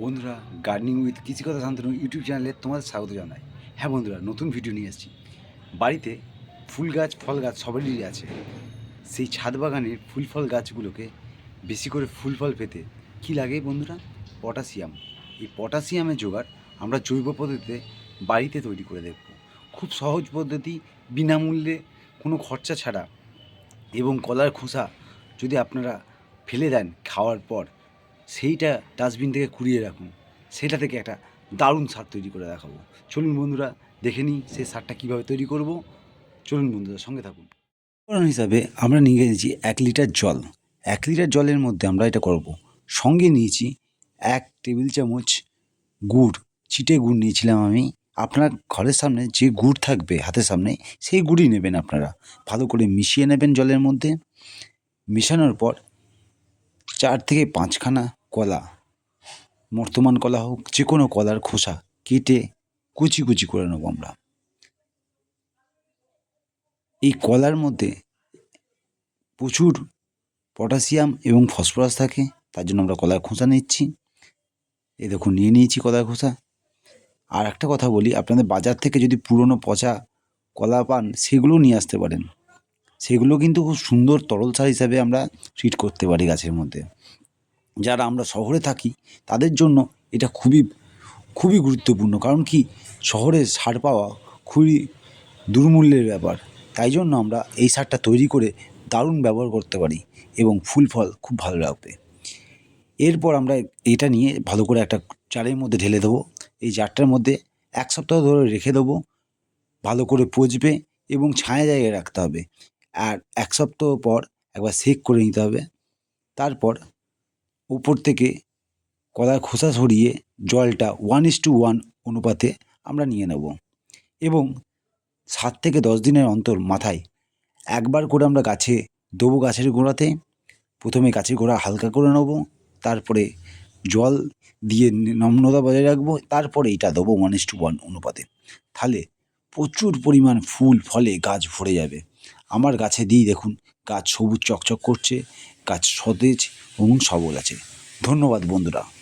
বন্ধুরা gardening with Krishikata Shantanu YouTube চ্যানেলে তোমাদের স্বাগত জানাই। হ্যাঁ বন্ধুরা, নতুন ভিডিও নিয়ে এসেছি বাড়িতে ফুল গাছ, ফল গাছ সবারই আছে। সেই ছাদ বাগানের ফুল ফল গাছগুলোকে বেশি করে ফুল ফল পেতে কী লাগে বন্ধুরা? পটাশিয়াম। এই পটাশিয়ামের জোগাড় আমরা জৈব পদ্ধতিতে বাড়িতে তৈরি করে দেখব। খুব সহজ পদ্ধতি, বিনামূল্যে কোনো খরচা ছাড়া। এবং কলার খোসা যদি আপনারা ফেলে দেন খাওয়ার পর সেইটা ডাস্টবিন থেকে কুড়িয়ে রাখুন সেটা থেকে একটা দারুণ সার তৈরি করে দেখাবো। চলুন বন্ধুরা, দেখে নিই সেই সারটা কীভাবে তৈরি করব। চলুন বন্ধুরা, সঙ্গে থাকুন। উপকরণ হিসাবে আমরা নিয়ে গেছি এক লিটার জল। এক লিটার জলের মধ্যে আমরা এটা করব। সঙ্গে নিয়েছি এক টেবিল চামচ গুড়। চিটে গুড় নিয়েছিলাম আমি। আপনার ঘরের সামনে যে গুড় থাকবে হাতের সামনে, সেই গুড়ই নেবেন আপনারা। ভালো করে মিশিয়ে নেবেন জলের মধ্যে। মেশানোর পর চার থেকে পাঁচখানা কলা, বর্তমান কলা হোক যে কোনো কলার খোসা কেটে কুচি কুচি করে নেব আমরা। এই কলার মধ্যে প্রচুর পটাশিয়াম এবং ফসফরাস থাকে, তার জন্য আমরা কলার খোসা নিচ্ছি। এই দেখুন, নিয়ে নিয়েছি কলার খোসা। আর একটা কথা বলি, আপনাদের বাজার থেকে যদি পুরনো পচা কলা পান, সেগুলো নিয়ে আসতে পারেন। সেগুলো কিন্তু খুব সুন্দর তরল সার হিসাবে আমরা ট্রিট করতে পারি গাছের মধ্যে। যারা আমরা শহরে থাকি, তাদের জন্য এটা খুবই খুবই গুরুত্বপূর্ণ। কারণ কি, শহরে সার পাওয়া খুবই দুর্মূল্যের ব্যাপার। তাই জন্য আমরা এই সারটা তৈরি করে দারুণ ব্যবহার করতে পারি এবং ফুল ফল খুব ভালো লাগবে। এরপর আমরা এটা নিয়ে ভালো করে একটা জারের মধ্যে ঢেলে দেবো। এই জারটার মধ্যে এক সপ্তাহ ধরে রেখে দেবো। ভালো করে পচবে এবং ছায়া জায়গায় রাখতে হবে। আর এক সপ্তাহ পর একবার সেক করে নিতে হবে। তারপর উপর থেকে কলার খোসা সরিয়ে জলটা ওয়ান ইস টু ওয়ান অনুপাতে আমরা নিয়ে নেব। এবং সাত থেকে দশ দিনের অন্তর মাথায় একবার করে আমরা গাছে দেবো গাছের গোড়াতে। প্রথমে গাছের গোড়া হালকা করে নেব, তারপরে জল দিয়ে নম্রতা বজায় রাখব, তারপরে এটা দেবো ওয়ান ইস টু ওয়ান অনুপাতে। তাহলে প্রচুর পরিমাণ ফুল, ফলে গাছ ভরে যাবে। আমার গাছে দিই দেখুন, গাছ সবুজ চকচক করছে গাছ সতেজ এবং সবল আছে। ধন্যবাদ বন্ধুরা।